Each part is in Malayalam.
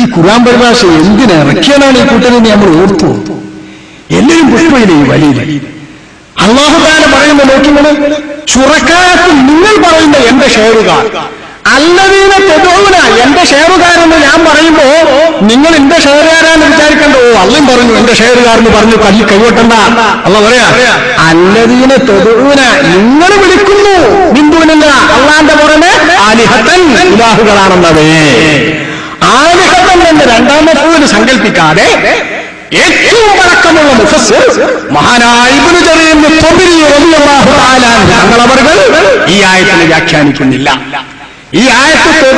ഈ ഖുറാൻ പരിഭാഷ എന്തിനാ ഇറക്കിയതാണ് ഈ കൂട്ടരെന്ന് നമ്മൾ ഓർത്തു. എല്ലാവരും പുഷ്പയിലെ ഈ വലിയ അള്ളാഹുദാന പറയുന്ന നോക്കിങ്ങൾ ചുറക്കാലത്ത് നിങ്ങൾ പറയുന്ന എന്റെ ഷെയറുകാർ. അല്ലവീന തെതോവിന എന്റെ ഷെയറുകാരെന്ന് ഞാൻ പറയുമ്പോ നിങ്ങൾ എന്റെ ഷെയറുകാരാന്ന് വിചാരിക്കണ്ടോ. അല്ലയും പറഞ്ഞു എന്റെ ഷെയറുകാരെന്ന് പറഞ്ഞു കല്ലി കൈവട്ടണ്ട. അല്ല പറയാ അല്ലവീന തെതോവിന നിങ്ങൾ വിളിക്കുന്നു. ബിന്ദുവിനല്ല അള്ളാന്റെ പുറമെ അലിഹത്തൻ ഇലാഹുകളാണെന്നവേ ആലിഹത്തൻ എന്ന രണ്ടാമത്തതിന് സങ്കല്പിക്കാതെ ഏറ്റവും പഴക്കമുള്ള മുഫസ്സിർ മഹാനായ അവർ ഈ ആയത്തിനെ വ്യാഖ്യാനിക്കുന്നില്ല. ഈ ആയത്ത്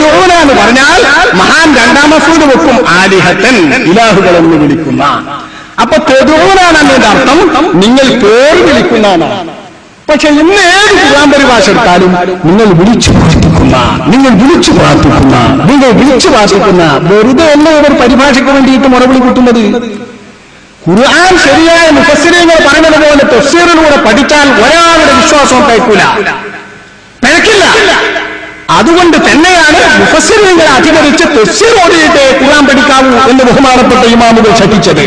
എന്ന് പറഞ്ഞാൽ മഹാൻ രണ്ടാം മസൂദ് വെക്കും ആലിഹത്തൻ ഇലാഹുകൾ എന്ന് വിളിക്കുന്ന. അപ്പൊ തെരുവൂനാണ് എന്നതിന്റെ അർത്ഥം. നിങ്ങൾ പേര് വിളിക്കുന്നതാണ് പക്ഷെ ഇന്ന് ഏത് ഖുർആൻ പരിഭാഷ എടുത്താലും നിങ്ങൾ വിളിച്ചു പ്രാർത്ഥിക്കുന്ന നിങ്ങൾ വിളിച്ചു പ്രാർത്ഥിക്കുന്ന നിങ്ങൾ വിളിച്ചു പ്രാർത്ഥിക്കുന്ന വെറുതെ അല്ല ഇവർ പരിഭാഷയ്ക്ക് വേണ്ടിയിട്ട് മറുപടി കിട്ടുന്നത്. ഖുർആൻ ശരിയായ മുഫസ്സിരിങ്ങൾ പറഞ്ഞത് പോലെ തഫ്സീറിലൂടെ പഠിച്ചാൽ ഒരാളുടെ വിശ്വാസവും കഴിക്കൂല പിഴക്കില്ല. അതുകൊണ്ട് തന്നെയാണ് മുഫസ്സിരിങ്ങളെ അധികരിച്ച് തഫ്സീർ ഓടിയിട്ട് ഖുർആൻ പഠിക്കാവൂ എന്ന് ബഹുമാനപ്പെട്ട ഇമാമുകൾ ശഠിച്ചത്.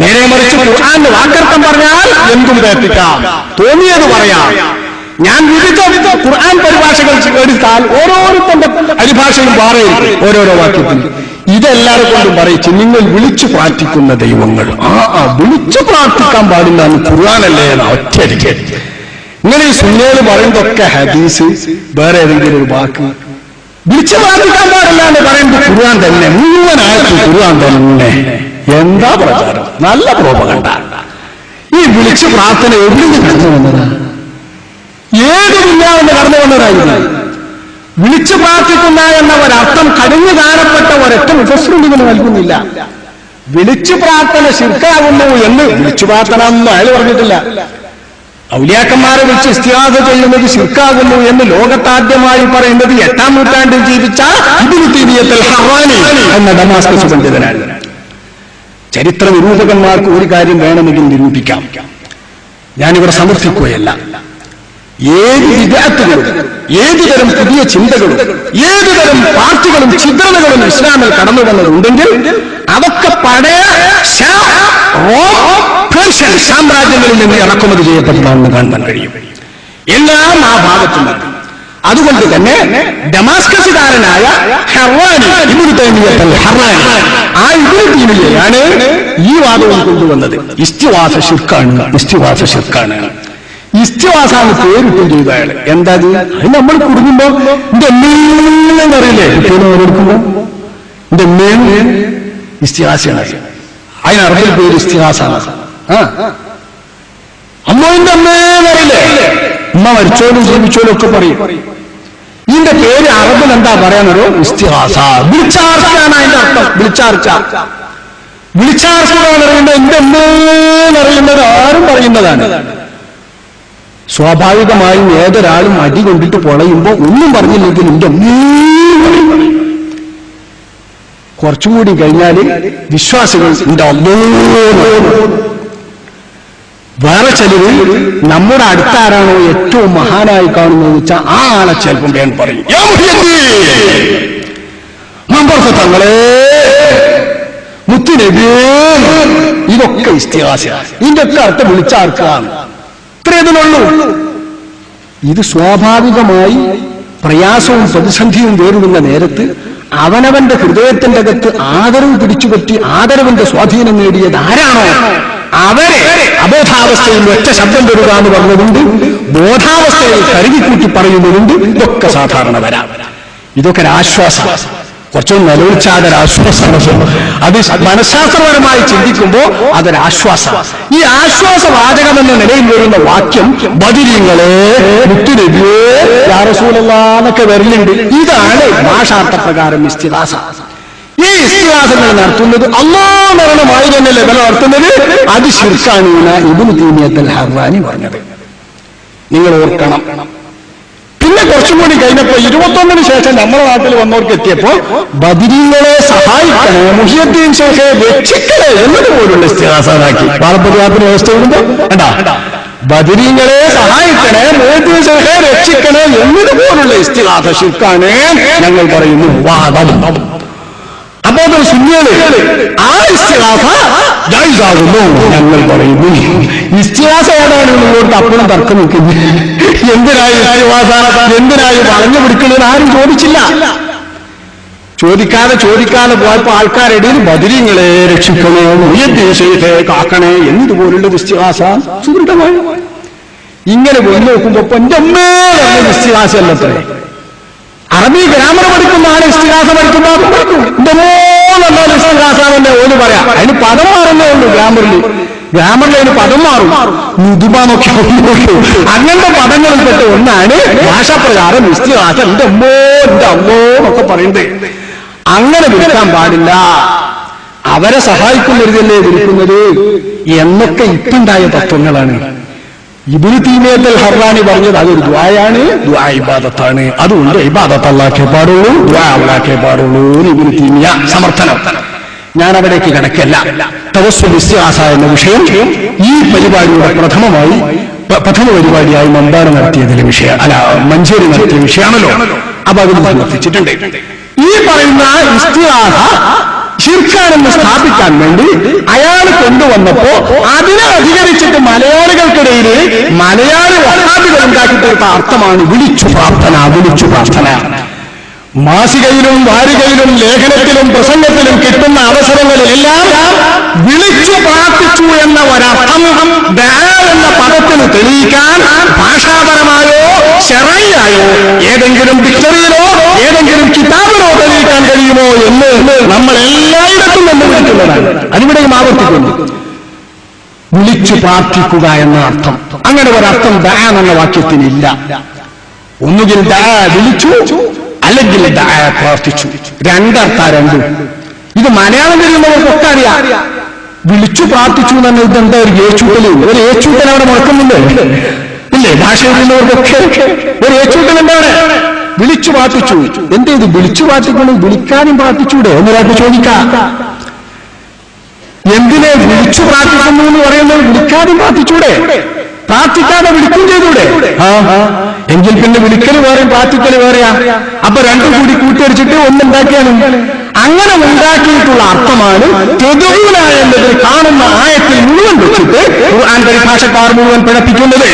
നേരെ മറിച്ച് ഖുർആന്റെ വാക്കർത്ഥം പറഞ്ഞാൽ എന്തും കേൾപ്പിക്കാം തോന്നിയത് പറയാം. ഞാൻ വിവിധ ഖുർആൻ പരിഭാഷകൾ എടുത്താൽ ഓരോരുത്തന്റെ പരിഭാഷയും പാറയും ഓരോരോ വാക്യത്തിൽ. ഇതെല്ലാവരും കൊണ്ടും പറയിച്ച് നിങ്ങൾ വിളിച്ചു പ്രാർത്ഥിക്കുന്ന ദൈവങ്ങൾ. ആ ആ വിളിച്ചു പ്രാർത്ഥിക്കാൻ പാടില്ല എന്ന് ഖുർആാനല്ലേ ഒറ്റയടിക്ക്. ഇങ്ങനെ ഈ സുന്നേൽ പറയുന്നതൊക്കെ ഹദീസ് വേറെ ഏതെങ്കിലും ഒരു വാക്ക്. വിളിച്ചു പ്രാർത്ഥിക്കാൻ പാടില്ല എന്ന് പറയുന്നത് ഖുർആൻ തന്നെ മുഴുവനായിട്ട് ഖുർആൻ തന്നെ. എന്താ പ്രചാരം? നല്ല പ്രോപകണ്ട ഈ വിളിച്ചു പ്രാർത്ഥന എവിടെ കടന്നു വന്നതാ? ഏത് ദുന്യാവിന്റെ കടന്നു വന്നതായിരുന്നു. വിളിച്ചു പ്രാർത്ഥിക്കുന്ന എന്ന ഒരർത്ഥം കടിഞ്ഞു കാണപ്പെട്ട ഒരൊറ്റ മുഖസ്രുണ്ടിന് നൽകുന്നില്ല. വിളിച്ചു പ്രാർത്ഥന ശിർക്കാകുന്നു എന്ന് വിളിച്ചു പ്രാർത്ഥന എന്ന് അയാൾ പറഞ്ഞിട്ടില്ല. ഔലിയാക്കന്മാരെ വിളിച്ച് ഇസ്തിഹാസ ചെയ്യുന്നത് ശിർക്കാകുന്നു എന്ന് ലോകത്താദ്യമായി പറയുന്നത് എട്ടാം നൂറ്റാണ്ടിൽ ജീവിച്ച ഇതിന് തിരിയത്തിൽ ഹറാനി എന്ന ഡമാസ്കസ് പണ്ഡിതനാണ് ചരിത്ര നിരൂപകന്മാർക്ക് ഒരു കാര്യം വേണമെങ്കിൽ നിരൂപിക്കാം. ഞാനിവിടെ സമർത്ഥിക്കുകയല്ല. ഏത് വിദ്യാർത്ഥികളും ഏതുതരം പുതിയ ചിന്തകളും ഏതുതരം പാർട്ടികളും ചിത്രണകളും ഇസ്ലാമിൽ കടന്നു വന്നതുണ്ടെങ്കിൽ അതൊക്കെ പഴയ സാമ്രാജ്യങ്ങളിൽ നിന്ന് ഇറക്കുമതി ചെയ്യപ്പെട്ടതാണെന്ന് കാണാൻ കഴിയും എല്ലാം ആ ഭാഗത്തുണ്ട്. അതുകൊണ്ട് തന്നെ ഡമാസ്കസുകാരനായ ഹർവാനി ആ ഇബ്നു ഈ വാദവും കൊണ്ടുവന്നത്. ഇസ്തിവാസ ശിർക്കാണ് ഇസ്തിവാസ ശിർക്കാണ് ഇസ്തിവാസാണ് പേരിട്ടും ചെയ്ത അയാൾ എന്താ? അത് നമ്മൾ കുടുങ്ങുമ്പോ എന്റെ എന്നറിയില്ലേ അറിയില്ലേ? ഓരോടുക്കുമ്പോ എന്റെ ഇസ്തിഹാസാണ് പേര് ഇസ്തിഹാസാണ് ആ. അമ്മേന്റെ അറിയില്ലേ അമ്മ മരിച്ചോലും ജീവിച്ചോലും ഒക്കെ പറയും. ഇതിന്റെ പേര് അറബിൽ എന്താ പറയാനൊരു ഇസ്തിഹാസ. വിളിച്ചാർച്ചയാണ് അതിന്റെ അർത്ഥം. വിളിച്ചാർച്ച. വിളിച്ചാർച്ച എന്ന് എന്റെ എന്റെ അമ്മേന്നറിയുന്നത് ആരും പറയുന്നതാണ്. സ്വാഭാവികമായും ഏതൊരാളും അടി കൊണ്ടിട്ട് പൊളയുമ്പോ ഒന്നും പറഞ്ഞില്ലെങ്കിൽ എന്റെ അമ്മേ പറയും. കുറച്ചും കൂടി കഴിഞ്ഞാൽ വിശ്വാസികൾ അമ്മ പറയും. വേറെ ചിലര് നമ്മുടെ അടുത്ത ആരാണോ ഏറ്റവും മഹാനായി കാണുന്നത് വെച്ചാൽ ആ ആളെ ചിലപ്പം വേണം പറയും. മമ്പർത്ത തങ്ങളെ. മുത്തുനബിയേ ഇതൊക്കെ ഇസ്തിഹാസ ഇതിന്റെ ഒക്കെ അർത്ഥം വിളിച്ചാർക്കാണ് ഇത്രയതിനുള്ളൂ ഇത് സ്വാഭാവികമായി പ്രയാസവും പ്രതിസന്ധിയും വേറുന്ന നേരത്ത് അവനവന്റെ ഹൃദയത്തിന്റെ അകത്ത് ആദരവ് പിടിച്ചുപറ്റി ആദരവിന്റെ സ്വാധീനം നേടിയത് ആരാണോ? അവരെ അബോധാവസ്ഥയിൽ ഒറ്റ ശബ്ദം വരിക എന്ന് പറഞ്ഞതുകൊണ്ട് ബോധാവസ്ഥയിൽ കരുതിക്കൂട്ടി പറയുന്നതുകൊണ്ട് ഇതൊക്കെ സാധാരണ വരാം. ഇതൊക്കെ ഒരു ആശ്വാസം കുറച്ചും നിലവിളിച്ചാൽ അതൊരാശ്വാസമാണ് അത് മനഃശാസ്ത്രപരമായി ചിന്തിക്കുമ്പോൾ അതൊരാശ്വാസം ഈ ആശ്വാസ വാചകമെന്ന നിലയിൽ വരുന്ന വാക്യം ബദിരിങ്ങളെ മുത്തുനബിയേ യാറസൂലെന്നൊക്കെ വരുന്നുണ്ട് ഇതാണ് ഭാഷാർത്ഥ പ്രകാരം ഇസ്തിഹാസ ഈ ഇസ്തിഹാസങ്ങൾ നടത്തുന്നത് അള്ളാ മരണമായി തന്നെയല്ലേ വില നടത്തുന്നത് അത് ശിർക്കാണ് ഇബുൽ തീമിയത്തൽ ഹർവാനി പറഞ്ഞത്. നിങ്ങൾ ഓർക്കണം. പിന്നെ കുറച്ചും കൂടി കഴിഞ്ഞപ്പോ ഇരുപത്തൊന്നിന് ശേഷം നമ്മുടെ നാട്ടിൽ വന്നവർക്ക് എത്തിയപ്പോ ബദിരീങ്ങളെ സഹായിക്കണേ മുഹിയദ്ദീൻ ശേഖെ രക്ഷിക്കണേ എന്നത് പോലുള്ള ഇസ്തിഹാസാക്കി. പാലപ്പതിയാത്തിന് വ്യവസ്ഥ വരുമ്പോ കണ്ടാ? ബദിരീങ്ങളെ സഹായിക്കണേ മുഹിയദ്ദീൻ ശേഖെ രക്ഷിക്കണേ എന്നത് പോലുള്ള ഇസ്തിഹാസ ശിർക്കാണ് ഞങ്ങൾ പറയുന്നു. വാദം. സഹോദര സുന്നികൾ ആ ഇസ്തിഹാസ ജായിസാകുന്നു ഞങ്ങൾ പറയുന്നു. ഇസ്തിഹാസ ഏതാണ്? നിങ്ങളോട് അപ്പോഴും തർക്കം നിൽക്കുന്നത് എന്തിനായി ഇസ്തിഹാസ എന്തിനായി വളഞ്ഞു പിടിക്കുന്നത്? ആരും ചോദിച്ചില്ല. ചോദിക്കാതെ ചോദിക്കാതെ പോയപ്പോ ആൾക്കാരിടയിൽ ബദിരിങ്ങളെ രക്ഷിക്കണേ മുയദ്ദേശത്തെ കാക്കണേ എന്തുപോലുള്ള നിശ്ചയാസ സുദൃഢമായി. ഇങ്ങനെ പോയി നോക്കുമ്പോ എന്റെ അമ്മേ പറഞ്ഞ ഇസ്തിഹാസല്ലത്രേ അറബി ഗ്രാമർ പഠിക്കുന്ന ആൾ ഇസ്തിഹാസ പഠിക്കുന്ന മോന്നെന്നാൽ ഇസ്തിഹാസാവെന്നെ ഓൽ പറയാം. അതിന് പദം മാറുന്നേ ഉള്ളൂ ഗ്രാമറിൽ ഗ്രാമറിൽ അതിന് പദം മാറും. മുതുമ നോക്കി നോക്കൂ. അങ്ങനത്തെ പദങ്ങളിൽ പെട്ട ഒന്നാണ് ഭാഷാപ്രകാരം ഇസ്തിഹാസ. എന്റെ അമ്മോ എന്റെ അമ്മോ എന്നൊക്കെ അങ്ങനെ വിളിക്കാൻ പാടില്ല. അവരെ സഹായിക്കുന്നവരിതല്ലേ വിളിക്കുന്നത്? എന്നൊക്കെ ഇപ്പുണ്ടായ തത്വങ്ങളാണ്. ഇബിന് ഹർറാനി പറഞ്ഞത് അതൊരു ദ്വായാണ് ദ്വാ ഇബാദത്താണ്. അതുകൊണ്ട് ഇബാദത്ത് അള്ളാക്കേ പാടുള്ളൂ ദ്വാ അള്ളാക്കേ പാടുള്ളൂ ഇബിന് സമർത്ഥനം. ഞാൻ അവിടേക്ക് കിടക്കല്ല. തവസ്സുൽ വിശ്വാസ എന്ന വിഷയം ഈ പരിപാടിയുടെ പ്രഥമമായി പ്രഥമ പരിപാടിയായി മമ്പാട് നടത്തിയതിലെ വിഷയം അല്ല മഞ്ചേരി നടത്തിയ വിഷയമാണല്ലോ. അപ്പൊ അതിൽ സമർപ്പിച്ചിട്ടുണ്ട് ഈ പറയുന്ന ഷിർക്കാണെന്ന് സ്ഥാപിക്കാൻ വേണ്ടി അയാൾ കൊണ്ടുവന്നപ്പോ അതിനെ അധികരിച്ചിട്ട് മലയാളികൾക്കിടയിൽ മലയാളി വഹാബികൾ ഉണ്ടാക്കി തീർത്ത അർത്ഥമാണ് വിളിച്ചു പ്രാർത്ഥന വിളിച്ചു പ്രാർത്ഥന. മാസികയിലും വാരികയിലും ലേഖനത്തിലും പ്രസംഗത്തിലും കിട്ടുന്ന അവസരങ്ങളിലെല്ലാം വിളിച്ചു പ്രാർത്ഥിച്ചു എന്ന ഒരർത്ഥം എന്ന പദത്തിന് തെളിയിക്കാൻ ഭാഷാപരമായോ ചെറിയായോ ഏതെങ്കിലും ഡിക്ഷണറിയിലോ ഏതെങ്കിലും കിതാബിലോ കഴിയുമോ എന്ന് നമ്മൾ എല്ലായിടത്തും നിന്ന് വിളിക്കുന്നതാണ്. അതിവിടെയും ആവർത്തിക്കുന്നു. വിളിച്ചു പ്രാർത്ഥിക്കുക എന്ന അർത്ഥം. അങ്ങനെ ഒരർത്ഥം ദാ എന്ന വാക്യത്തിനില്ല. ഒന്നുകിൽ ദാ വിളിച്ചു അല്ലെങ്കിൽ ദാ പ്രാർത്ഥിച്ചു. രണ്ടർത്ഥ രണ്ടും. ഇത് മലയാളം കഴിയുന്നവർക്കൊക്കെ അറിയാം. വിളിച്ചു പ്രാർത്ഥിച്ചു പറഞ്ഞാൽ ഇതെന്താ ഒരു ഏച്ചൂട്ടൽ ഒരു ഏച്ചൂട്ടൽ അവിടെ മുഴക്കുന്നുണ്ട്. ഇല്ലേ? ഭാഷ ഒരു ഏച്ചൂട്ടൽ എന്താണ്? വിളിച്ചു പാർപ്പിച്ചു എന്തേ ഇത് വിളിച്ചു പാർപ്പിക്കണം വിളിക്കാനും പാർപ്പിച്ചൂടെ എന്നൊരാൾക്ക് ചോദിക്കാം. എന്തിനെ വിളിച്ചു പ്രാർത്ഥിക്കുന്നു എന്ന് പറയുന്നത്? വിളിക്കാനും പ്രാർത്ഥിച്ചൂടെ പ്രാർത്ഥിക്കാതെ വിളിക്കും ചെയ്തൂടെ? എങ്കിൽ പിന്നെ വിളിക്കൽ വേറെ പ്രാർത്ഥിക്കൽ വേറെയാ. അപ്പൊ രണ്ടും കൂടി കൂട്ടിയടിച്ചിട്ട് ഒന്നുണ്ടാക്കിയാലും അങ്ങനെ ഉണ്ടാക്കിയിട്ടുള്ള അർത്ഥമാണ് തെതുവിന കാണുന്ന ആയത്തിൽ മുഴുവൻ വെച്ചിട്ട് ഖുർആൻ പരിഭാഷക്കാർ മുഴുവൻ പിഴപ്പിക്കുന്നത്.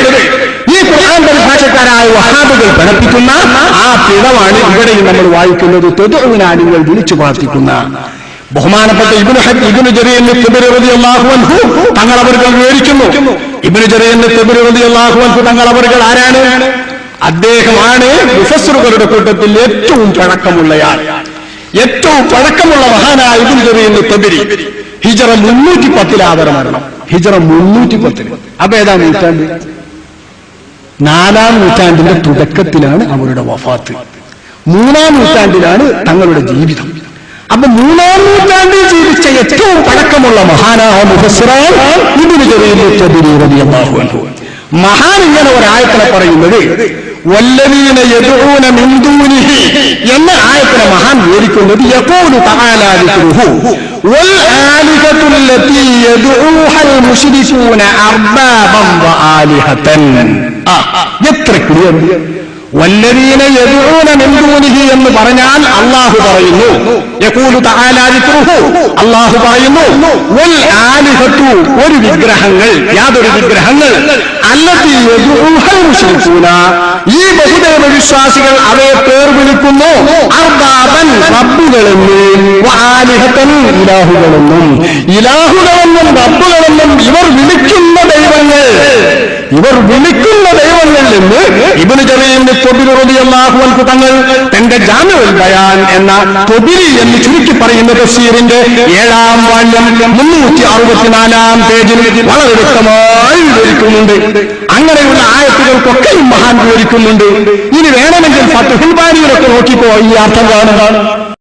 ഈ ഖുർആൻ പരിഭാഷക്കാരായ വഹാബുകൾ പഠിപ്പിക്കുന്ന ആ പിഴവാണ് ഇവിടെയും നമ്മൾ വായിക്കുന്നത്. തെതുവിനാ നിങ്ങൾ വിളിച്ചു പ്രാർത്ഥിക്കുന്ന ബഹുമാനപ്പെട്ട ഇബിന് ഇബിന് ജെറിയന്റെ തിബിറിയാഹുവൻഹു തങ്ങൾ അവർക്ക് വിവരിക്കുന്നു. ഇബിന് ജെറിയന്റെ തിബിറിയാഹുവൻഹു തങ്ങൾ അവർക്ക് ആരാണ്? അദ്ദേഹമാണ് മുഫസ്സറുകളുടെ കൂട്ടത്തിൽ ഏറ്റവും പഴക്കമുള്ളയാൾ. ഏറ്റവും പഴക്കമുള്ള മഹാനായ ഇബിന് ജെറിയന്റെ തിബിരി ഹിജറ മുന്നൂറ്റി പത്തിൽ ആദരമാണ് ഹിജറ മുന്നൂറ്റി പത്തിൽ അപ്പൊ ഏതാണ് നൂറ്റാണ്ട്? നാലാം നൂറ്റാണ്ടിന്റെ തുടക്കത്തിലാണ് അവരുടെ വഫാത്ത്. മൂന്നാം നൂറ്റാണ്ടിലാണ് തങ്ങളുടെ ജീവിതം. അപ്പൊ മൂന്നാം നൂറ്റാണ്ടിൽ ജീവിച്ച ഏറ്റവും പഴക്കമുള്ള മഹാനായ മുഹസ്റാൻ ഇതിന് ചെറിയ മഹാൻ ഇങ്ങനെ ഒരായത്തിനെ പറയുന്നത് വല്ലവീന യദൂന മിന്ദൂനിഹി എന്ന ആയത്തിനെ മഹാൻ വിവരിക്കുന്നത് യഖൂലു തആലാ ദിക്റുഹു വൽ ആലിഹത്തു അല്ലതി യദൂഹൽ മുശ്രികൂന അർബാബൻ വആലിഹതൻ ആ എത്ര ക്ലിയർ വല്ലവീന യദൂന മിന്ദൂനിഹി എന്ന് പറഞ്ഞാൽ അള്ളാഹു പറയുന്നു. യഖൂലു തആലാ ദിക്റുഹു. അള്ളാഹു പറയുന്നു വൽ ആലിഹത്തു ഒരു വിഗ്രഹങ്ങൾ യാതൊരു വിഗ്രഹങ്ങൾ അല്ലതി യദൂഹൽ മുശ്രികൂന ഈ ബഹുദൈവ വിശ്വാസികൾ അവയെ പേർ വിളിക്കുന്നു അർബാബൻ റബ്ബുകളെന്നും ഇലാഹുകളെന്നും. ഇലാഹുകളെന്നും റബ്ബുകളെന്നും ഇവർ വിളിക്കുന്ന ദൈവങ്ങൾ. ഇവർ വിളിക്കുന്ന ദൈവങ്ങളിൽ നിന്ന് ഇബിന് ചെറിയ തൊബിലുറതിയല്ലാഹുവൻക്ക് തങ്ങൾ തന്റെ ജാമ്യൽ ബയാൻ എന്ന തൊബിലി എന്ന് ചുരുക്കി പറയുന്ന തഫ്സീറിന്റെ ഏഴാം വാല്യം മുന്നൂറ്റി അറുപത്തിനാലാം പേജിൽ വളരെ വ്യക്തമായി വിവരിക്കുന്നുണ്ട്. അങ്ങനെയുള്ള ആയത്തുകൾക്കൊക്കെയും മഹാൻ വിവരിക്കുന്നുണ്ട് ഇനി വേണമെങ്കിൽ ഫത്തുഹുൽ നോക്കിപ്പോ ഈ അർത്ഥം കാണുന്നതാണ്